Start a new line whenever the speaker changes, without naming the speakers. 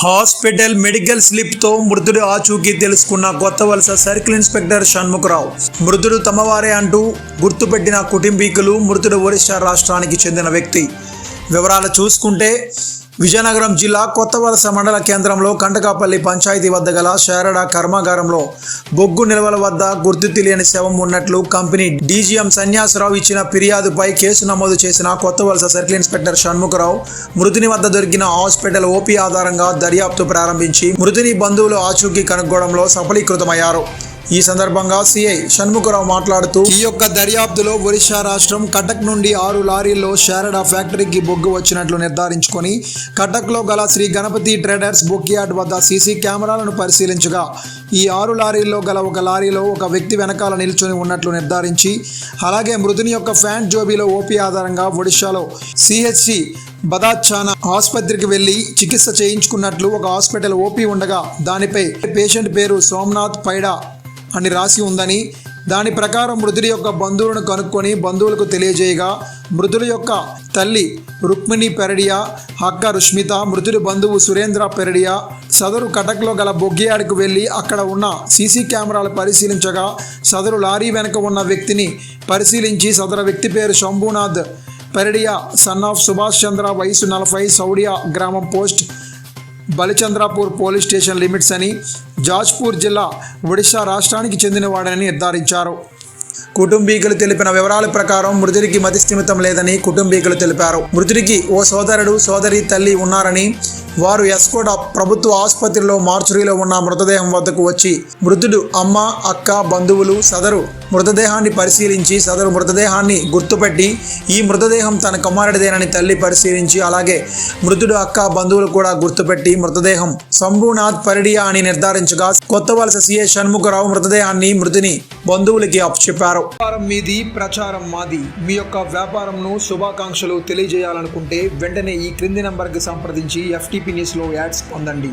Hospital medical స్లిప్తో మృతుడు ఆచూకీ తెలుసుకున్న కొత్త వలస సర్కిల్ ఇన్స్పెక్టర్ షణ్ముఖరావు. మృతుడు తమవారే అంటూ గుర్తుపెట్టిన కుటుంబీకులు మృతుడు ఒరిస్సా రాష్ట్రానికి చెందిన వ్యక్తి. వివరాలు చూసుకుంటే విజయనగరం జిల్లా కొత్త వలస మండల కేంద్రంలో కంటకాపల్లి పంచాయతీ వద్ద గల శారడా కర్మాగారంలో బొగ్గు నిల్వల వద్ద గుర్తు తెలియని శవం ఉన్నట్లు కంపెనీ డీజీఎం సన్యాసరావు ఇచ్చిన ఫిర్యాదుపై కేసు నమోదు చేసిన కొత్త వలస సర్కిల్ ఇన్స్పెక్టర్ షణ్ముఖరావు మృతుని వద్ద దొరికిన హాస్పిటల్ ఓపీ ఆధారంగా దర్యాప్తు ప్రారంభించి మృతుని బంధువులు ఆచూకీ కనుగొనడంలో సఫలీకృతమయ్యారు. ఈ సందర్భంగా సిఐ షణ్ముఖరావు మాట్లాడుతూ ఈ యొక్క దర్యాప్తులో ఒరిస్సా రాష్ట్రం కటక్ నుండి ఆరు లారీల్లో శారడా ఫ్యాక్టరీకి బొగ్గు వచ్చినట్లు నిర్ధారించుకొని కటక్లో గల Shri Ganapati traders book yard వద్ద సీసీ కెమెరాలను పరిశీలించగా ఈ ఆరు లారీల్లో గల ఒక లారీలో ఒక వ్యక్తి వెనకాల నిల్చొని ఉన్నట్లు నిర్ధారించి అలాగే మృతుని యొక్క ఫ్యాంట్ జోబీలో ఓపీ ఆధారంగా ఒడిశాలో సిహెచ్సి బదాచానా ఆసుపత్రికి వెళ్ళి చికిత్స చేయించుకున్నట్లు ఒక హాస్పిటల్ ఓపీ ఉండగా దానిపై పేషెంట్ పేరు సోమనాథ్ పైడా అని రాసి ఉందని దాని ప్రకారం మృతుడి యొక్క బంధువులను కనుక్కొని బంధువులకు తెలియజేయగా మృతుల యొక్క తల్లి రుక్మిణి పెరడియా అక్క రుష్మిత మృతుడి బంధువు సురేంద్ర పెరడియా సదరు కటక్లో గల బొగ్గియాడికి వెళ్ళి అక్కడ ఉన్న సీసీ కెమెరాలు పరిశీలించగా సదరు లారీ వెనుక ఉన్న వ్యక్తిని పరిశీలించి సదరు వ్యక్తి పేరు శంభునాథ్ పెరడియా సన్ ఆఫ్ సుభాష్ చంద్ర వయసు నలభై సౌడియా గ్రామం post Balichandrapur police station limits అని జాజ్పూర్ జిల్లా ఒడిశా రాష్ట్రానికి చెందినవాడని నిర్ధారించారు. కుటుంబీకులు తెలిపిన వివరాల ప్రకారం మృతుడికి మతిస్థిమితం లేదని కుటుంబీకులు తెలిపారు. మృతుడికి ఓ సోదరుడు సోదరి తల్లి ఉన్నారని వారు ఎస్కోట ప్రభుత్వ ఆసుపత్రిలో మార్చురీలో ఉన్న మృతదేహం వద్దకు వచ్చి మృతుడు అమ్మ అక్క బంధువులు సదరు మృతదేహాన్ని పరిశీలించి సదరు మృతదేహాన్ని గుర్తుపెట్టి ఈ మృతదేహం తన కుమారుడిదేనని తల్లి పరిశీలించి అలాగే మృతుడు అక్క బంధువులు కూడా గుర్తుపెట్టి మృతదేహం శంభునాథ్ పరిడియా అని నిర్ధారించగా కొత్త వలస సీఏ షణ్ముఖరావు మృతదేహాన్ని మృతిని బంధువులకి అప్పచెప్పారు. వ్యాపారం మీది ప్రచారం మాది. మీ యొక్క వ్యాపారంను శుభాకాంక్షలు తెలియజేయాలనుకుంటే వెంటనే ఈ క్రింది నంబర్కి సంప్రదించి ఎఫ్టీపీ న్యూస్లో యాడ్స్ పొందండి.